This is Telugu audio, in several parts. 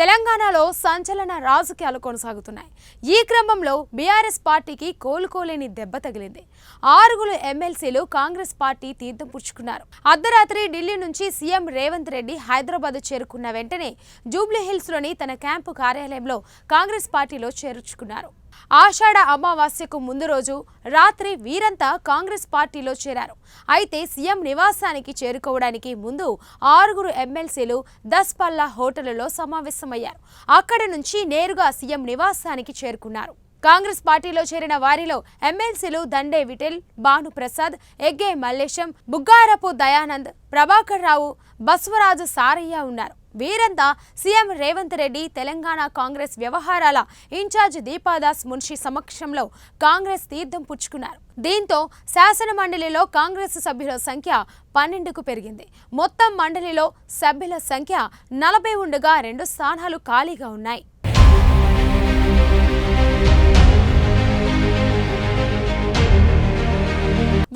తెలంగాణలో సంచలన రాజకీయాలు కొనసాగుతున్నాయి. ఈ క్రమంలో బీఆర్ఎస్ పార్టీకి కోలుకోలేని దెబ్బ తగిలింది. ఆరుగురు ఎమ్మెల్సీలు కాంగ్రెస్ పార్టీ తీర్థం పుచ్చుకున్నారు. అర్ధరాత్రి ఢిల్లీ నుంచి సీఎం రేవంత్ రెడ్డి హైదరాబాద్ చేరుకున్న వెంటనే జూబ్లీహిల్స్లోని తన క్యాంపు కార్యాలయంలో కాంగ్రెస్ పార్టీలో చేర్చుకున్నారు. ఆషాఢ అమావాస్యకు ముందు రోజు రాత్రి వీరంతా కాంగ్రెస్ పార్టీలో చేరారు. అయితే సీఎం నివాసానికి చేరుకోవడానికి ముందు ఆరుగురు ఎమ్మెల్సీలు దస్పల్లా హోటల్లో సమావేశమయ్యారు. అక్కడి నుంచి నేరుగా సీఎం నివాసానికి చేరుకున్నారు. కాంగ్రెస్ పార్టీలో చేరిన వారిలో ఎమ్మెల్సీలు దండే విఠల్ భాను ప్రసాద్ ఎగ్గే మల్లేశం బుగ్గారపు దయానంద్ ప్రభాకర్ రావు బస్వరాజు సారయ్య ఉన్నారు. వీరంతా సీఎం రేవంత్ రెడ్డి తెలంగాణ కాంగ్రెస్ వ్యవహారాల ఇన్ఛార్జ్ దీపాదాస్ మున్షి సమక్షంలో కాంగ్రెస్ తీర్థం పుచ్చుకున్నారు. దీంతో శాసన మండలిలో కాంగ్రెస్ సభ్యుల సంఖ్య పన్నెండుకు పెరిగింది. మొత్తం మండలిలో సభ్యుల సంఖ్య నలభై ఉండగా రెండు స్థానాలు ఖాళీగా ఉన్నాయి.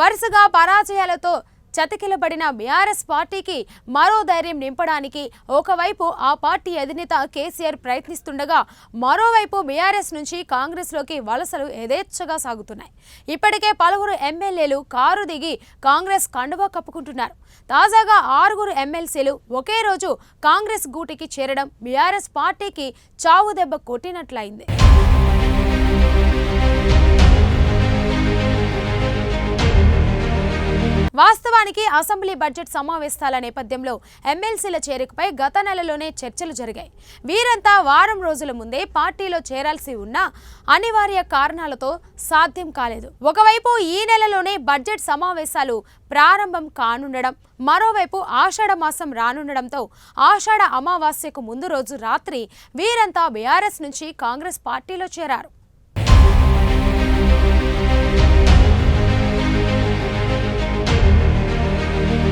వరుసగా పరాజయాలతో చతికిలబడిన బీఆర్ఎస్ పార్టీకి మరో ధైర్యం నింపడానికి ఒకవైపు ఆ పార్టీ అధినేత కేసీఆర్ ప్రయత్నిస్తుండగా మరోవైపు బీఆర్ఎస్ నుంచి కాంగ్రెస్లోకి వలసలు యథేచ్ఛగా సాగుతున్నాయి. ఇప్పటికే పలువురు ఎమ్మెల్యేలు కారు దిగి కాంగ్రెస్ కండువా కప్పుకుంటున్నారు. తాజాగా ఆరుగురు ఎమ్మెల్సీలు ఒకే రోజు కాంగ్రెస్ గూటికి చేరడం బీఆర్ఎస్ పార్టీకి చావు దెబ్బ కొట్టినట్లయింది. వాస్తవానికి అసెంబ్లీ బడ్జెట్ సమావేశాల నేపథ్యంలో ఎమ్మెల్సీల చేరికపై గత నెలలోనే చర్చలు జరిగాయి. వీరంతా వారం రోజుల ముందే పార్టీలో చేరాల్సి ఉన్నా అనివార్య కారణాలతో సాధ్యం కాలేదు. ఒకవైపు ఈ నెలలోనే బడ్జెట్ సమావేశాలు ప్రారంభం కానుండడం మరోవైపు ఆషాఢ మాసం రానుండడంతో ఆషాఢ అమావాస్యకు ముందు రోజు రాత్రి వీరంతా బీఆర్ఎస్ నుంచి కాంగ్రెస్ పార్టీలో చేరారు.